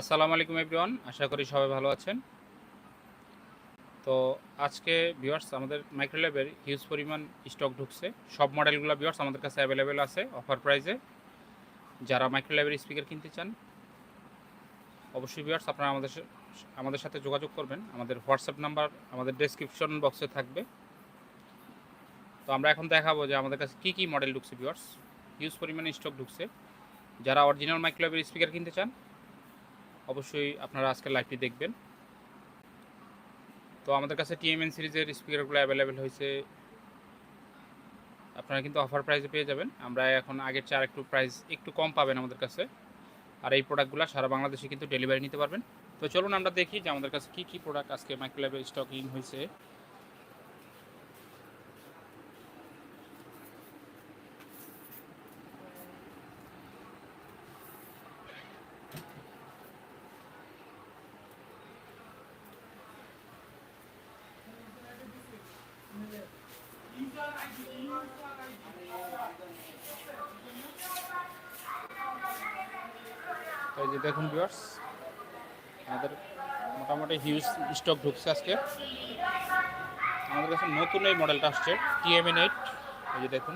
আসসালামু আলাইকুম এভরিওয়ান আশা করি সবাই ভালো আছেন। তো আজকে ভিউয়ার্স আমাদের মাইক্রোল্যাবের হিউজ পরিমাণ স্টক ঢুকছে। সব মডেলগুলো ভিউয়ার্স আমাদের কাছে অ্যাভেলেবেল আছে অফার প্রাইসে যারা মাইক্রোল্যাবের স্পিকার কিনতে চান, অবশ্যই ভিউয়ার্স আপনারা আমাদের আমাদের সাথে যোগাযোগ করবেন। আমাদের হোয়াটসঅ্যাপ নাম্বার আমাদের ডেসক্রিপশন বক্সে থাকবে। তো আমরা এখন দেখাবো যে আমাদের কাছে কী কী মডেল ঢুকছে ভিউয়ার্স হিউজ পরিমাণে স্টক ঢুকছে। যারা অরিজিনাল মাইক্রোল্যাবের স্পিকার কিনতে চান অবশ্যই আপনারা আজকে লাইভটি দেখবেন। তো আমাদের কাছে টিএমএন সিরিজের স্পিকারগুলো অ্যাভেলেবেল হয়েছে। আপনারা কিন্তু অফার প্রাইসে পেয়ে যাবেন। আমরা এখন আগের চার একটু প্রাইস একটু কম পাবেন আমাদের কাছে। আর এই প্রোডাক্টগুলো সারা বাংলাদেশে কিন্তু ডেলিভারি নিতে পারবেন। তো চলুন আমরা দেখি যে আমাদের কাছে কী কী প্রোডাক্ট আজকে মাইক্রোল্যাবের স্টকিং হয়েছে তো এই যে দেখুন ভিউয়ার্স আমাদের মোটামুটি হিউজ স্টক ঢুকছে আজকে। আমাদের কাছে নতুন এই মডেলটা আসছে টিএমএন এইট এই যে দেখুন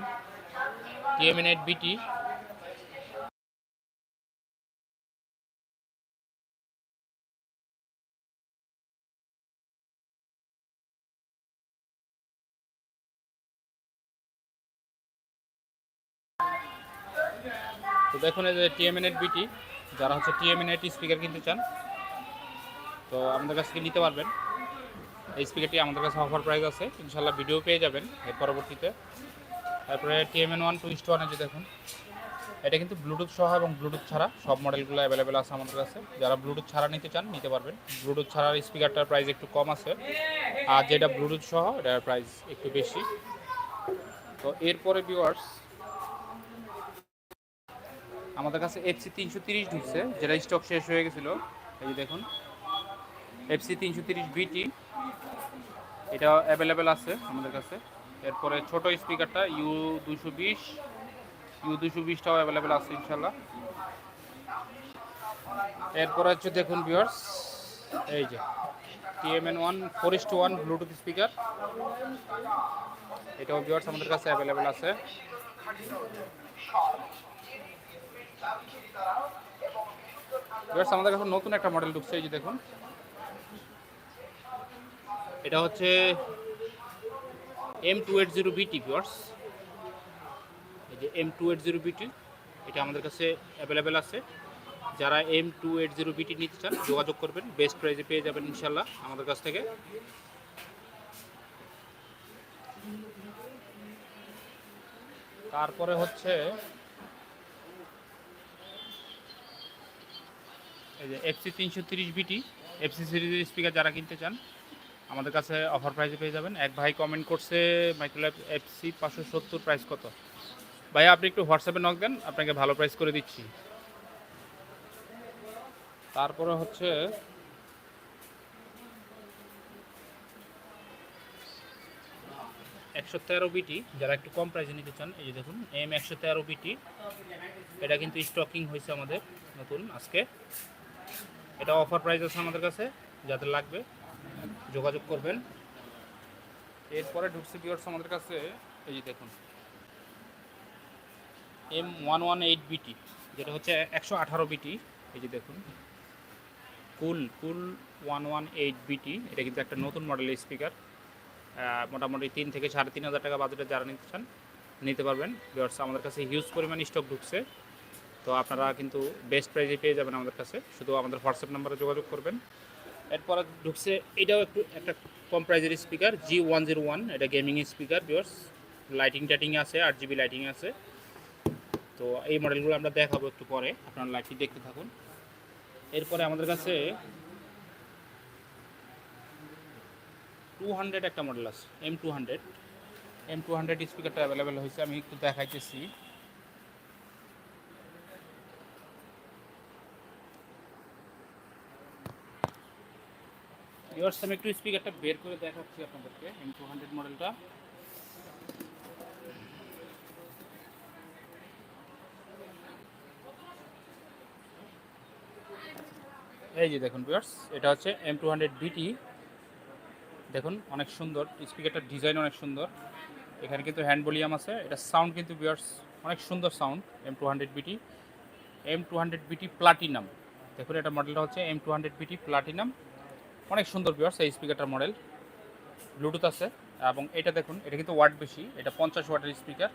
টিএমএন এইট বিটি তো দেখুন এই যে টিএমএন এইট বিটি যারা হচ্ছে টিএমএন এইট স্পিকার কিনতে চান, তো আমাদের কাছ থেকে নিতে পারবেন। এই স্পিকারটি আমাদের কাছে অফার প্রাইস আছে ইনশাল্লাহ ভিডিও পেয়ে যাবেন এর পরবর্তীতে। তারপরে TMN one two east one যে দেখুন, এটা কিন্তু ব্লুটুথ সহ এবং ব্লুটুথ ছাড়া সব মডেলগুলো অ্যাভেলেবেল আছে আমাদের কাছে। যারা ব্লুটুথ ছাড়া নিতে চান, নিতে পারবেন। ব্লুটুথ ছাড়ার স্পিকারটার প্রাইস একটু কম আছে, আর যেটা ব্লুটুথ সহ, এটার প্রাইস একটু বেশি। তো এরপরে ভিউয়ার্স আমাদের কাছে এফসি তিনশো তিরিশ ঢুকছে, যেটা স্টক শেষ হয়ে গেছিল। এই যে দেখুন এফসি তিনশো তিরিশ বিটি এটা অ্যাভেলেবেল আছে আমাদের কাছে। এরপরে ছোট স্পিকারটা ইউ দুশো বিশ ইউ দুশো বিশটাও অ্যাভেলেবেল আছে ইনশাল্লাহ এরপরে হচ্ছে দেখুন ভিউয়ার্স এই যে TMN one four is two one Bluetooth speaker এটাও ভিউয়ার্স আমাদের কাছে অ্যাভেলেবেল আছে। ভিউয়ার্স আমাদের কাছে নতুন একটা মডেল ঢুকছে, এই যে দেখুন। এটা হচ্ছে M two eight zero BT viewers এই যে এম টু এইট জিরো বিটি এটা আমাদের কাছে অ্যাভেলেবেল আছে। যারা এম টু এইট জিরো বিটি নিতে চান, যোগাযোগ করবেন বেস্ট প্রাইজে পেয়ে যাবেন ইনশাল্লাহ আমাদের কাছ থেকে। তারপরে হচ্ছে এই যে এফসি তিনশো তিরিশ বিটি এফসি সিরিজের স্পিকার যারা কিনতে চান, আমাদের কাছে অফার প্রাইসে পেয়ে যাবেন। এক ভাই কমেন্ট করছে মাইক্রোল্যাব এফসি পাঁচশো সত্তর প্রাইস কত? ভাই, আপনি একটু হোয়াটসঅ্যাপে নক দেন, আপনাকে ভালো প্রাইস করে দিচ্ছি। তারপরে হচ্ছে, একশো তেরো বিটি যারা একটু কম প্রাইসে নিতে চান, এই যে দেখুন এম একশো তেরো বিটি এটা কিন্তু স্টকিং হয়েছে আমাদের, নতুন, আজকে। এটা অফার প্রাইস আছে আমাদের কাছে যাদের লাগবে, যোগাযোগ করবেন। এরপরে ঢুকছে বিয়ার্স আমাদের কাছে, এই যে দেখুন। এম ওয়ান ওয়ান এইট বিটি যেটা হচ্ছে একশো আঠারো বিটি এই যে দেখুন। Cool cool one one eight BT এটা কিন্তু একটা নতুন মডেলের স্পিকার মোটামুটি তিন থেকে সাড়ে তিন হাজার টাকা বাজেটে যারা নিতে চান, নিতে পারবেন। বিয়ার্স আমাদের কাছে হিউজ পরিমাণ স্টক ঢুকছে। তো আপনারা কিন্তু বেস্ট প্রাইজে পেয়ে যাবেন আমাদের কাছে। শুধু আমাদের হোয়াটসঅ্যাপ নাম্বারে যোগাযোগ করবেন। এরপর ঢুকছে, এটাও একটু, একটা কম প্রাইজের speaker G one zero one এটা গেমিং স্পিকার বিয়ার্স লাইটিং টাইটিং আছে, আট জিবি লাইটিং আছে। তো এই মডেলগুলো আমরা দেখাবো একটু পরে, আপনারা লাইটটি দেখতে থাকুন। এরপরে আমাদের কাছে টু হান্ড্রেড একটা মডেল আছে M two hundred M two hundred স্পিকারটা available হয়েছে, আমি একটু দেখাইতেছি। ভিউয়ার্স, আমি একটু স্পিকারটা বের করে দেখাচ্ছি আপনাদেরকে এম টু হান্ড্রেড মডেলটা এই যে দেখুন বিয়ার্স এটা হচ্ছে এম টু হান্ড্রেড বিটি দেখুন, অনেক সুন্দর স্পিকারটার ডিজাইন অনেক সুন্দর। এখানে কিন্তু হ্যান্ড ভলিউম আছে, এটা সাউন্ড কিন্তু বিয়ার্স অনেক সুন্দর sound M two hundred BT M two hundred BT platinum দেখুন, এটা মডেলটা হচ্ছে M two hundred BT platinum অনেক সুন্দর বিয়ার্স এই স্পিকারটার মডেল ব্লুটুথ আছে এবং এটা দেখুন, এটা কিন্তু ওয়াট বেশি, এটা পঞ্চাশ ওয়াটের স্পিকার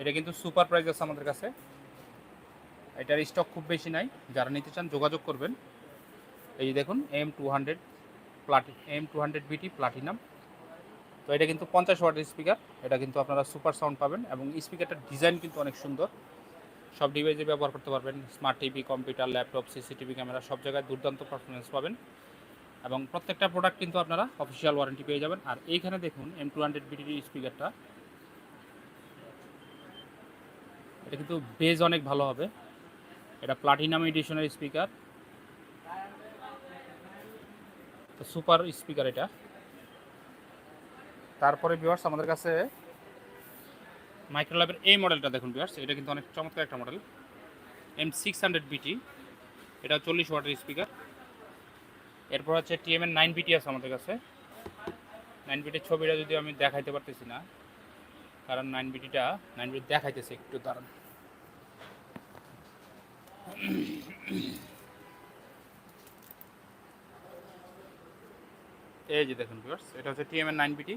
এটা কিন্তু সুপার প্রাইস আছে আমাদের কাছে। এটার স্টক খুব বেশি নাই, যারা নিতে চান যোগাযোগ করবেন। এই যে দেখুন M two hundred প্লাটি M two hundred BT platinum তো এটা কিন্তু পঞ্চাশ ওয়াটের স্পিকার এটা কিন্তু আপনারা সুপার সাউন্ড পাবেন এবং স্পিকারটার ডিজাইন কিন্তু অনেক সুন্দর। সব ডিভাইসে ব্যবহার করতে পারবেন। Smart TV computer laptop CCTV camera সব জায়গায় দুর্দান্ত পারফরমেন্স পাবেন। এবং প্রত্যেকটা প্রোডাক্ট কিন্তু আপনারা অফিসিয়াল ওয়ারেন্টি পেয়ে যাবেন। আর এইখানে দেখুন এম টু হান্ড্রেড বিটির স্পিকারটা এটা কিন্তু বেজ অনেক ভালো হবে। এটা প্লাটিনাম এডিশনের স্পিকার সুপার স্পিকার এটা। তারপরে ভিউয়ার্স আমাদের কাছে মাইক্রোল্যাবের এই মডেলটা দেখুন ভিউয়ার্স এটা কিন্তু অনেক চমৎকার একটা মডেল এম সিক্স হান্ড্রেড বিটি এটা চল্লিশ ওয়াটের স্পিকার এরপর হচ্ছে টিএমএন নাইন বিটি আছে আমাদের কাছে। নাইন বিটির ছবিটা যদি আমি দেখাইতে পারতেছি না, কারণ নাইন বিটিটা নাইন বিটি দেখাইতেছে একটু দাঁড়ান। এই যে দেখুন ভিউয়ার্স এটা হচ্ছে টিএমএন নাইন বিটি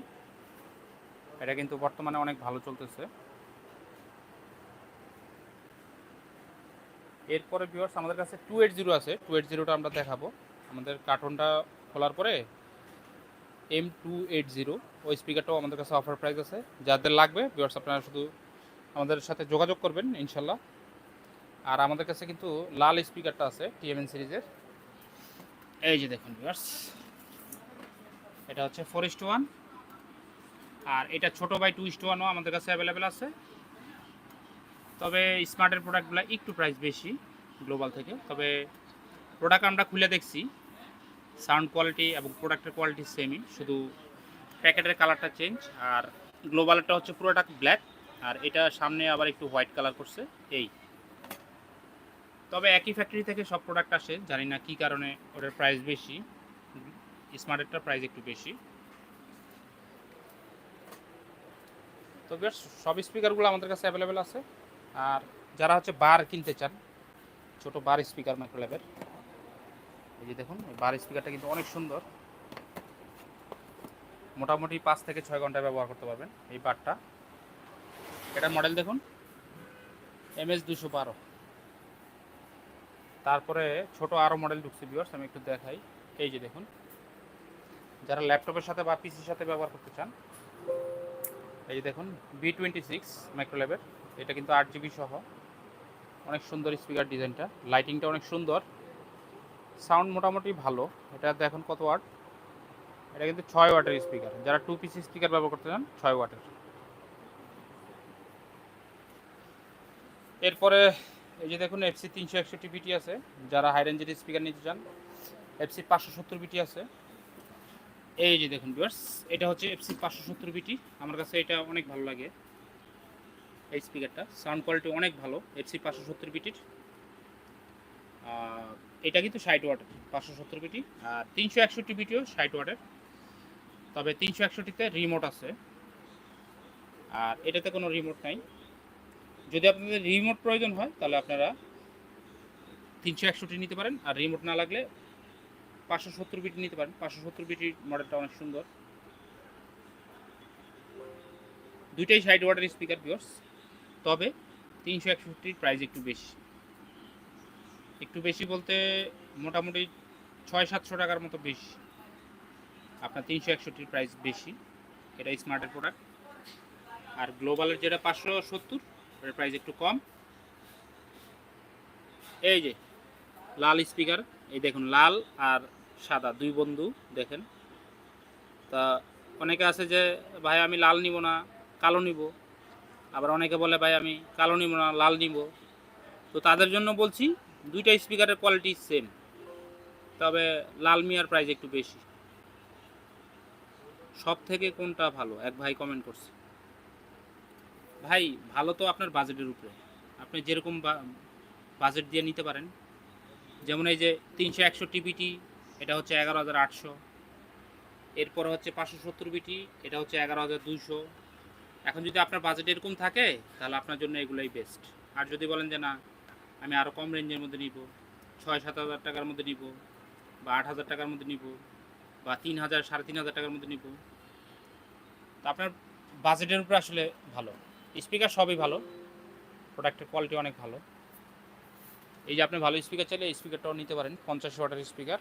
এটা কিন্তু বর্তমানে অনেক ভালো চলতেছে। এরপরে ভিউয়ার্স আমাদের কাছে টু এইট জিরো আছে। টু এইট জিরোটা আমরা দেখাবো। আমাদের কার্টুনটা খোলার পরে এম টু এইট জিরো ওই স্পিকারটাও আমাদের কাছে অফার প্রাইস আছে। যাদের লাগবে ভিউয়ার্স আপনারা শুধু আমাদের সাথে যোগাযোগ করবেন, ইনশাল্লাহ। আর আমাদের কাছে কিন্তু লাল স্পিকারটা আছে টিএমএন সিরিজের। এই যে দেখুন ভিউয়ার্স এটা হচ্ছে ফোর ইস ওয়ান আর এটা ছোটো বাই টু ইস্ট ওয়ানও আমাদের কাছে অ্যাভেলেবেল আছে। তবে স্মার্টের প্রোডাক্টগুলো একটু প্রাইস বেশি গ্লোবাল থেকে। তবে প্রোডাক্ট আমরা খুলে দেখছি। সাউন্ড কোয়ালিটি এবং প্রোডাক্টের কোয়ালিটি সেমই শুধু প্যাকেটের কালারটা চেঞ্জ আর গ্লোবালটা হচ্ছে পুরোটা ব্ল্যাক আর এটা সামনে আবার একটু হোয়াইট কালার করছে, এই। তবে একই ফ্যাক্টরি থেকে সব প্রোডাক্ট আসে, জানি না কী কারণে ওটার প্রাইস বেশি। স্মার্টেরটার প্রাইস একটু বেশি। তো বেশ, সব স্পিকারগুলো আমাদের কাছে অ্যাভেলেবেল আছে। আর যারা হচ্ছে বার কিনতে চান, ছোট বার স্পিকার মাইক্রোল্যাবের এই যে দেখুন, এই বার স্পিকারটা কিন্তু অনেক সুন্দর। মোটামুটি পাঁচ থেকে ছয় ঘণ্টা ব্যবহার করতে পারবেন এই বারটা এটার মডেল দেখুন এম এস দুশো বারো। তারপরে ছোট আরও মডেল ঢুকছে বিয়ার্স আমি একটু দেখাই। এই যে দেখুন, যারা ল্যাপটপের সাথে বা পিসির সাথে ব্যবহার করতে চান এই যে দেখুন বি টোয়েন্টি সিক্স মাইক্রোল্যাবের এটা কিন্তু আট জিবি সহ। অনেক সুন্দর স্পিকার ডিজাইনটা লাইটিংটা অনেক সুন্দর। সাউন্ড মোটামুটি ভালো। এটা দেখুন কত ওয়াট এটা কিন্তু ছয় ওয়াটের স্পিকার যারা টু পিসি স্পিকার ব্যবহার করতে চান, ছয় ওয়াটের। এরপরে এই যে দেখুন এফসি তিনশো একষট্টি বিটি আছে। যারা হাই রেঞ্জের স্পিকার নিতে চান এফসি পাঁচশো সত্তর বিটি আছে। এই যে দেখুন ভিউয়ার্স এটা হচ্ছে এফসি পাঁচশো সত্তর বিটি আমার কাছে এটা অনেক ভালো লাগে। এই স্পিকারটা সাউন্ড কোয়ালিটি অনেক ভালো এফসি পাঁচশো সত্তর বিটির এটা কিন্তু ষাট ওয়াটের পাঁচশো সত্তর বিটি আর তিনশো একষট্টি বিটিও ষাট ওয়াটের তবে তিনশো একষট্টিতে রিমোট আছে। আর এটাতে কোনো রিমোট নাই। যদি আপনাদের রিমোট প্রয়োজন হয়, তাহলে আপনারা তিনশো একষট্টি নিতে পারেন। আর রিমোট না লাগলে পাঁচশো সত্তর বিটি নিতে পারেন। পাঁচশো সত্তর বিটির মডেলটা অনেক সুন্দর। দুইটাই সাইড ওয়াটার স্পিকার পিওর্স তবে তিনশো একষট্টির প্রাইস একটু বেশি। একটু বেশি বলতে মোটামুটি ছয় সাতশো টাকার মতো বেশি। আপনার তিনশো একষট্টির প্রাইস বেশি। এটা স্মার্টের প্রোডাক্ট আর গ্লোবালের যেটা পাঁচশো সত্তর এটার প্রাইস একটু কম। এই যে, লাল স্পিকার এই দেখুন, লাল আর সাদা, দুই বন্ধু, দেখেন। তা অনেকে আছে যে, ভাই, আমি লাল নিব না, কালো নিব। আবার অনেকে বলে, ভাই, আমি কালো নিব না, লাল নিব। তো তাদের জন্য বলছি, দুইটা স্পিকারের কোয়ালিটি সেম, তবে লাল মিয়ার প্রাইস একটু বেশি। সব থেকে কোনটা ভালো? এক ভাই কমেন্ট করছে। ভাই, ভালো তো আপনার বাজেটের উপরে। আপনি যেরকম বাজেট দিয়ে নিতে পারেন। যেমন এই যে তিনশো একশো টিবিটি এটা হচ্ছে এগারো হাজার আটশো। এরপর হচ্ছে পাঁচশো সত্তর বিটি, এটা হচ্ছে এগারো হাজার দুইশো। এখন যদি আপনার বাজেট এরকম থাকে, তাহলে আপনার জন্য এগুলোই বেস্ট আর যদি বলেন যে না, আমি আরও কম রেঞ্জের মধ্যে নিব ছয় সাত হাজার টাকার মধ্যে নিব, বা আট হাজার টাকার মধ্যে নিব, বা তিন হাজার, সাড়ে তিন হাজার টাকার মধ্যে নিব, তা আপনার বাজেটের উপরে আসলে ভালো। স্পিকার সবই ভালো প্রোডাক্টের কোয়ালিটি অনেক ভালো। এই যে আপনি ভালো স্পিকার চাইলে স্পিকারটাও নিতে পারেন, পঞ্চাশ ওয়াটের স্পিকার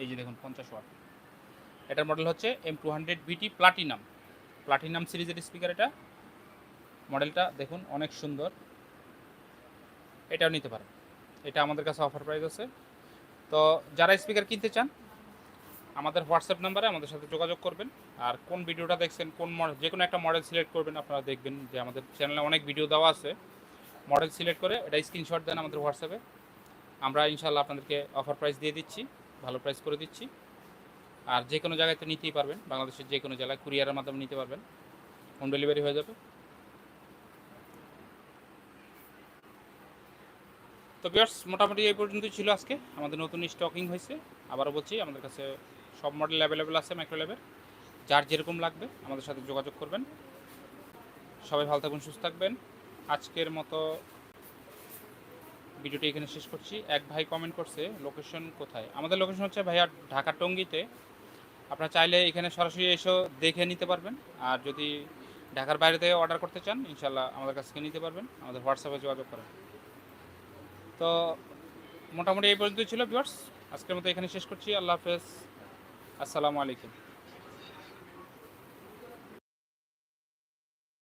এই যে দেখুন, পঞ্চাশ ওয়াট। এটার মডেল হচ্ছে M two hundred BT platinum platinum সিরিজের স্পিকার এটা। মডেলটা দেখুন, অনেক সুন্দর। এটাও নিতে পারেন। এটা আমাদের কাছে অফার প্রাইস আছে। তো যারা স্পিকার কিনতে চান, আমাদের হোয়াটসঅ্যাপ নাম্বারে আমাদের সাথে যোগাযোগ করবেন। আর কোন ভিডিওটা দেখছেন, কোন মডেল যে কোনো একটা মডেল সিলেক্ট করবেন, আপনারা দেখবেন যে আমাদের চ্যানেলে অনেক ভিডিও দেওয়া আছে। মডেল সিলেক্ট করে এটা স্ক্রিনশট দেন আমাদের হোয়াটসঅ্যাপে আমরা ইনশাল্লাহ আপনাদেরকে অফার প্রাইস দিয়ে দিচ্ছি। ভালো প্রাইস করে দিচ্ছি। আর যে কোনো জায়গায় তো নিতেই পারবেন। বাংলাদেশের যে কোনো জেলায় কুরিয়ারের মাধ্যমে নিতে পারবেন। হোম ডেলিভারি হয়ে যাবে। তো বিয়ার্স মোটামুটি এই পর্যন্তই ছিল আজকে। আমাদের নতুন স্টকিং হয়েছে। আবারও বলছি, আমাদের কাছে সব মডেল অ্যাভেলেবেল আছে মাইক্রোলেভের যার যেরকম লাগবে, আমাদের সাথে যোগাযোগ করবেন। সবাই ভালো থাকবেন, সুস্থ থাকবেন। আজকের মতো ভিডিওটি এখানে শেষ করছি। এক ভাই কমেন্ট করছে লোকেশন কোথায়? আমাদের লোকেশন হচ্ছে ভাইয়া ঢাকা টঙ্গিতে। আপনারা চাইলে এখানে সরাসরি এসেও দেখে নিতে পারবেন। আর যদি ঢাকার বাইরে থেকে অর্ডার করতে চান ইনশাল্লাহ আমাদের কাছ থেকে নিতে পারবেন। আমাদের হোয়াটসঅ্যাপে যোগাযোগ করেন। তো মোটামুটি এই পর্যন্তই ছিল ভিউয়ার্স আজকের মতো এখানে শেষ করছি। আল্লাহ হাফেজ। আসসালামু আলাইকুম।